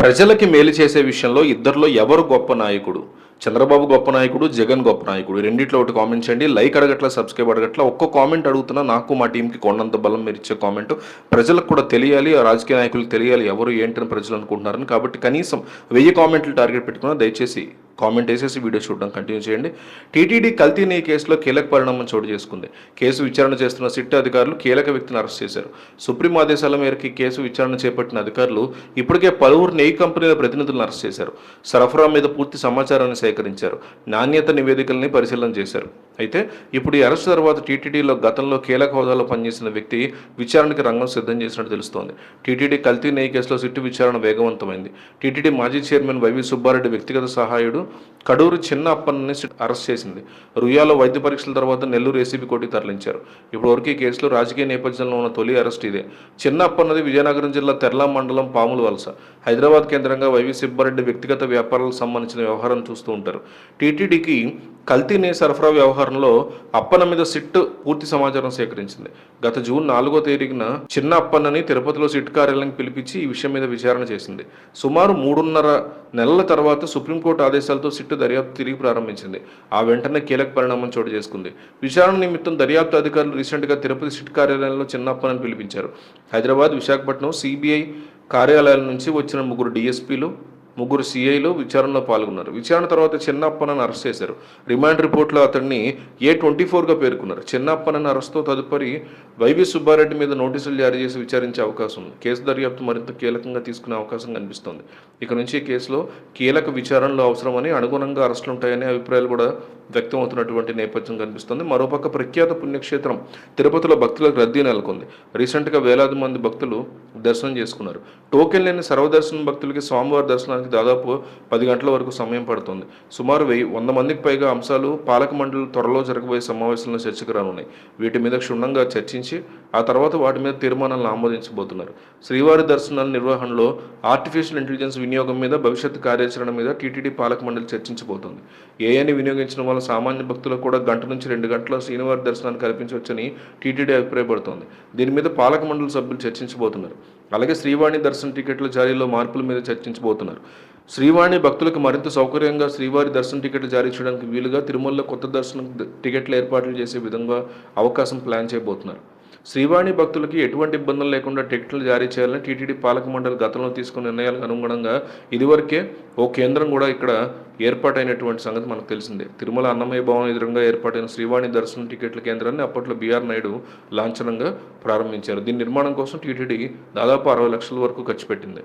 ప్రజలకి మేలు చేసే విషయంలో ఇద్దరిలో ఎవరు గొప్ప నాయకుడు? చంద్రబాబు గొప్ప నాయకుడు జగన్ గొప్ప నాయకుడు? రెండిట్లో ఒకటి కామెంట్ చేయండి. లైక్ అడగట్ల సబ్స్క్రైబ్ అడగట్ల. ఒక్క కామెంట్ అడుగుతున్నా నాకు మా టీంకి కొండంత బలం మీరు ఇచ్చే కామెంట్ ప్రజలకు కూడా తెలియాలి రాజకీయ నాయకులకు తెలియాలి ఎవరు ఏంటని ప్రజలు అనుకుంటున్నారని. కాబట్టి కనీసం వెయ్యి కామెంట్లు టార్గెట్ పెట్టుకున్నా దయచేసి కామెంట్ వేసేసి వీడియో చూడడం కంటిన్యూ చేయండి. టీటీడీ కల్తీ కేసులో కీలక పరిణామం చోటు చేసుకుంది. కేసు విచారణ చేస్తున్న సిట్ అధికారులు కీలక వ్యక్తిని అరెస్ట్ చేశారు. సుప్రీం ఆదేశాల మేరకు కేసు విచారణ చేపట్టిన అధికారులు ఇప్పటికే పలువురు నెయ్యి కంపెనీల ప్రతినిధులను అరెస్ట్ చేశారు. సరఫరా మీద పూర్తి సమాచారాన్ని సేకరించారు. నాణ్యత నివేదికల్ని పరిశీలన చేశారు. అయితే ఇప్పుడు ఈ అరెస్ట్ తర్వాత టీటీడీలో గతంలో కీలక హోదాలో పనిచేసిన వ్యక్తి విచారణకి రంగం సిద్ధం చేసినట్టు తెలుస్తోంది. టీటీడీ కల్తీ నెయ్యి కేసులో సిట్టు విచారణ వేగవంతమైంది. టీటీడీ మాజీ చైర్మన్ వైవి సుబ్బారెడ్డి వ్యక్తిగత సహాయుడు కడూరు చిన్న అప్పన్నని అరెస్ట్ చేసింది. రుయాలో వైద్య పరీక్షల తర్వాత నెల్లూరు ఏసీబీ కోర్టుకి తరలించారు. ఇప్పటివరకు ఈ కేసులో రాజకీయ నేపథ్యంలో ఉన్న తొలి అరెస్ట్ ఇదే. చిన్న అప్పన్నది విజయనగరం జిల్లా తెర్లా మండలం పాముల వలస. హైదరాబాద్ కేంద్రంగా వైవి సుబ్బారెడ్డి వ్యక్తిగత వ్యాపారాలకు సంబంధించిన వ్యవహారం చూస్తూ ఉంటారు. టీటీడీకి కల్తీ నెయ్యి సరఫరా వ్యవహారంలో అప్పన్న మీద సిట్ పూర్తి సమాచారం సేకరించింది. గత జూన్ నాలుగో తేదీన చిన్న అప్పన్నని తిరుపతిలో సిట్ కార్యాలయం పిలిపించి ఈ విషయం మీద విచారణ చేసింది. సుమారు మూడున్నర నెలల తర్వాత సుప్రీంకోర్టు ఆదేశాలతో సిట్టు దర్యాప్తు తిరిగి ప్రారంభించింది. ఆ వెంటనే కీలక పరిణామం చోటు చేసుకుంది. విచారణ నిమిత్తం దర్యాప్తు అధికారులు రీసెంట్గా తిరుపతి సిట్ కార్యాలయంలో చిన్న పిలిపించారు. హైదరాబాద్ విశాఖపట్నం సిబిఐ కార్యాలయాల నుంచి వచ్చిన ముగ్గురు డిఎస్పీలు ముగ్గురు సిఐలు విచారణలో పాల్గొన్నారు. విచారణ తర్వాత చిన్నప్పనని అరెస్ట్ చేశారు. రిమాండ్ రిపోర్ట్లో అతన్ని ఏ ట్వంటీ ఫోర్గా పేర్కొన్నారు. చిన్నప్పనని అరెస్ట్తో తదుపరి వైవి సుబ్బారెడ్డి మీద నోటీసులు జారీ చేసి విచారించే అవకాశం ఉంది. కేసు దర్యాప్తు మరింత కీలకంగా తీసుకునే అవకాశం కనిపిస్తోంది. ఇక నుంచి కేసులో కీలక విచారణలో అవసరమని అనుగుణంగా అరెస్టులు ఉంటాయనే అభిప్రాయాలు కూడా వ్యక్తమవుతున్నటువంటి నేపథ్యం కనిపిస్తుంది. మరోపక్క ప్రఖ్యాత పుణ్యక్షేత్రం తిరుపతిలో భక్తులకు రద్దీ నెలకొంది. రీసెంట్గా వేలాది మంది భక్తులు దర్శనం చేసుకున్నారు. టోకెన్ లేని సర్వదర్శనం భక్తులకి స్వామివారి దర్శనానికి దాదాపు పది గంటల వరకు సమయం పడుతుంది. సుమారు వెయ్యి వంద మందికి పైగా అంశాలు పాలక మండలి త్వరలో జరగబోయే సమావేశంలో చర్చకు రానున్నాయి. వీటి మీద క్షుణ్ణంగా చర్చించి ఆ తర్వాత వాటి మీద తీర్మానాలను ఆమోదించబోతున్నారు. శ్రీవారి దర్శనాల నిర్వహణలో ఆర్టిఫిషియల్ ఇంటెలిజెన్స్ వినియోగం మీద భవిష్యత్ కార్యాచరణ మీద టీటీడీ పాలక మండలి చర్చించబోతుంది. ఏఐని వినియోగించడం వల్ల సామాన్య భక్తులకు కూడా గంట నుంచి రెండు గంటల శ్రీనివారి దర్శనాన్ని కల్పించవచ్చని టీటీడీ అభిప్రాయపడుతోంది. దీని మీద పాలక మండలి సభ్యులు చర్చించబోతున్నారు. అలాగే శ్రీవాణి దర్శన టికెట్ల జారీలో మార్పుల మీద చర్చించబోతున్నారు. శ్రీవాణి భక్తులకు మరింత సౌకర్యంగా శ్రీవారి దర్శన టికెట్లు జారీ చేయడానికి వీలుగా తిరుమలలో కొత్త దర్శనం టికెట్ల ఏర్పాట్లు చేసే విధంగా అవకాశం ప్లాన్ చేయబోతున్నారు. శ్రీవాణి భక్తులకి ఎటువంటి ఇబ్బందులు లేకుండా టికెట్లు జారీ చేయాలని టీటీడీ పాలక మండలి గతంలో తీసుకున్న నిర్ణయాలకు అనుగుణంగా ఇదివరకే ఓ కేంద్రం కూడా ఇక్కడ ఏర్పాటైనటువంటి సంగతి మనకు తెలిసిందే. తిరుమల అన్నమయ్య భవన్ ఎదురుగా ఏర్పాటైన శ్రీవాణి దర్శనం టికెట్ల కేంద్రాన్ని అప్పట్లో బీఆర్ నాయుడు లాంఛనంగా ప్రారంభించారు. దీని నిర్మాణం కోసం టీటీడీ దాదాపు అరవై లక్షల వరకు ఖర్చు పెట్టింది.